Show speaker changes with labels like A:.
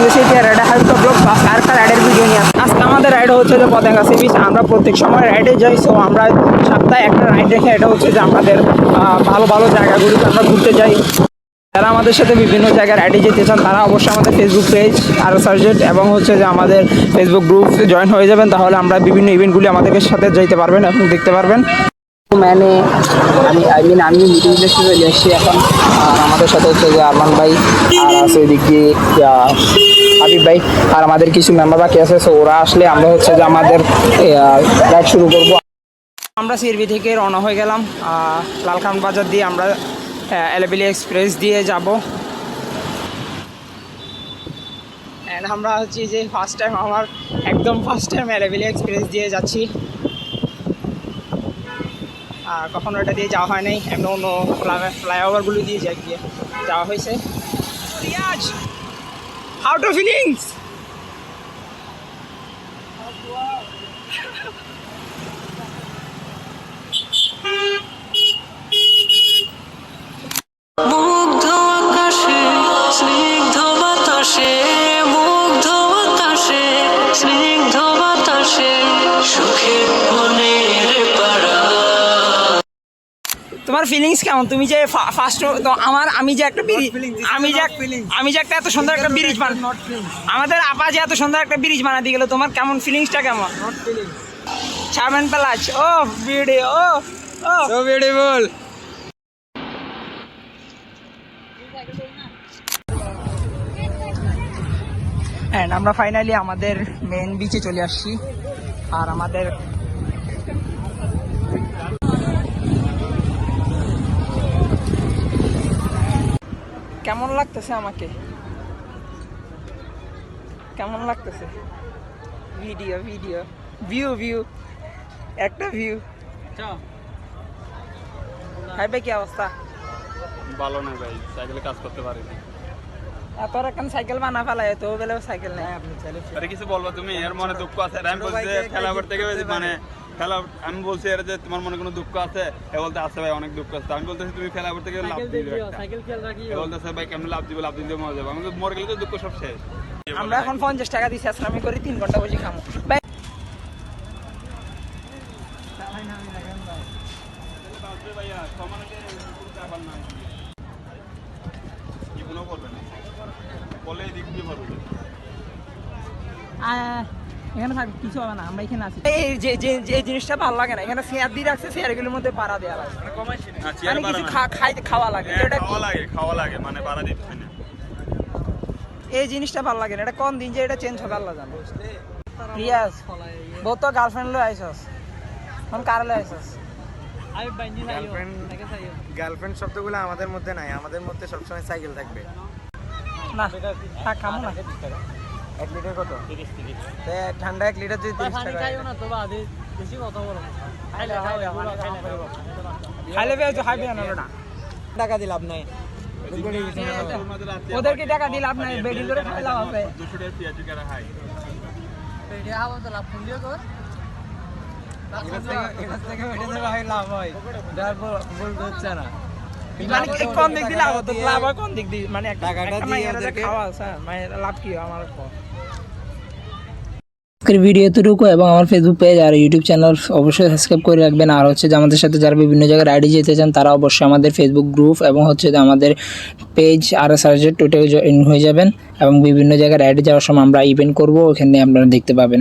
A: ইউসি ride help blog আজকে আরেকটা রাইডের ভিডিও নিয়ে। আজকে আমাদের রাইড হচ্ছে যে পতেঙ্গা বিচ আমরা প্রত্যেক সময় রাইডে যাই সো আমরা সপ্তাহে একটা রাইড রেখে এটা হচ্ছে যে আমাদের ভালো ভালো জায়গাগুলিতে আমরা ঘুরতে যাই। যারা আমাদের সাথে বিভিন্ন জায়গায় রাইডে যেতে চান, তারা অবশ্যই আমাদের ফেসবুক পেজ আর সার্জেট এবং হচ্ছে যে আমাদের ফেসবুক গ্রুপ জয়েন হয়ে যাবেন। তাহলে আমরা বিভিন্ন ইভেন্টগুলি আমাদের সাথে যেতে পারবেন এবং দেখতে পারবেন। মানে আমি আই মিন আমি ইন্ডাস্ট্রি চলে এসেছি এখন। আর আমাদের সাথে হচ্ছে যে আরমান ভাই, আর আছে এদিক দিয়ে ভাই, আর আমাদের কিছু মেম্বার বাকি আছে। সো ওরা আসলে আমরা হচ্ছে যে আমাদের রাইড শুরু করব। আমরা সিরবি থেকে রওনা হয়ে গেলাম। লালখান বাজার দিয়ে আমরা এলেবেলি এক্সপ্রেস দিয়ে যাব। অ্যান্ড আমরা হচ্ছে যে ফার্স্ট টাইম আমার একদম ফার্স্ট টাইম এলেবেলি এক্সপ্রেস দিয়ে যাচ্ছি। আর কখনো এটা দিয়ে যাওয়া হয় নাই। এমন অন্য ফ্লাইওভারগুলো দিয়ে যাই গিয়ে যাওয়া হয়েছে। হাউ টু ফিলিংস তোমার ফিলিংস কেমন? তুমি যে ফার্স্ট তো আমার আমি যে একটা ব্রিজ আমি যে আমি যে একটা এত সুন্দর একটা ব্রিজ বান আমাদের আপা যে এত সুন্দর একটা ব্রিজ বানাতে গেল তোমার কেমন ফিলিংসটা কেমন? শারমেন প্লাস ও ভিডিও ও ও।
B: Beautiful.
A: অ্যান্ড আমরা ফাইনালি আমাদের মেন বিচে চলে আসছি। আর আমাদের লাগতেছে আমাকে? কেমন লাগতেছে? Video video. ভিউ ভিউ একটা ভিউ হাই ভাই কি অবস্থা?
B: ভালো না ভাই সাইকেলে কাজ করতে পারিনি।
A: এত এখন সাইকেল বানা ফেলায় তো বেলেও সাইকেল নেই।
B: আপনি আরে কিছু বলব তুমি এর মনে দুঃখ আছে। আমি বলছি যে খেলাবার থেকে মানে খেলা আমি বলছি এর যে তোমার মনে কোনো দুঃখ আছে? এ বলতে আছে ভাই অনেক দুঃখ আছে। আমি বলতেছি তুমি খেলাবার থেকে লাভ দিবে এ বলতেছে ভাই কেমন লাভ দিবে? লাভ দিতে মজা যাবে আমি মরে গেলে তো দুঃখ সব শেষ।
A: আমরা এখন পঞ্চাশ টাকা দিচ্ছি আসলামি করি তিন ঘণ্টা বসে খামো। ভাই
B: ভাইয়া সমানকে কোনো জীবনও করবে না। বলে দিক দিয়ে পারবে
A: আহ, এখানে থাক কিছু হবে না আমরা এখানে আছি। এই যে জিনিসটা ভালো লাগে না এখানে চেয়ার দিয়ে রাখছে চেয়ারগুলোর মধ্যে পাড়া দেওয়া লাগে। মানে কিছু
B: বাড়া
A: খাইতে খাওয়া লাগে।
B: হ্যাঁ,
A: এটা
B: খাওয়া লাগে খাওয়া লাগে মানে দিচ্ছে না।
A: এই জিনিসটা ভালো লাগে না এটা কোন দিন যে এটা চেঞ্জ হবে আল্লাহ জানে। রিয়াজ বউ তো গার্লফ্রেন্ড এখন কার
C: গার্লফ্রেন্ড গার্লফ্রেন্ড শব্দগুলো আমাদের মধ্যে নাই আমাদের মধ্যে সবসময় সাইকেল থাকবে।
A: না থাক খামো না।
C: এক লিটার কত? তে ঠান্ডা এক লিটার যদি তিরিশ টাকা
A: খাইলে পেয়ে তো খাইবে না ওটা
C: টাকা দিয়ে লাভ নাই।
A: ওদেরকে টাকা দিয়ে লাভ নাই? বেডি করে খাইলাম হবে।
B: দুশো টাকা পেঁয়াজ কেনা খাই
C: লাভ হয়। যার বলতে হচ্ছে না।
A: মানে কোন দিক দিয়ে লাভ লাভ হয় কোন দিক দিয়ে মানে একটা
C: টাকাটা দিয়ে ওদেরকে-
A: খাওয়া স্যার মানে লাভ কি আমার
D: আজকের ভিডিও এতটুকু এবং আমার ফেসবুক পেজ আর ইউটিউব চ্যানেল অবশ্যই সাবস্ক্রাইব করে রাখবেন। আর হচ্ছে যে আমাদের সাথে যারা বিভিন্ন জায়গায় রাইডে যেতে চান তারা অবশ্যই আমাদের ফেসবুক গ্রুপ এবং হচ্ছে যে আমাদের পেজ আর সার্জেট টোটাল জয়েন হয়ে যাবেন এবং বিভিন্ন জায়গায় রাইডে যাওয়ার সময় আমরা ইভেন্ট করব ওখানে আপনারা দেখতে পাবেন।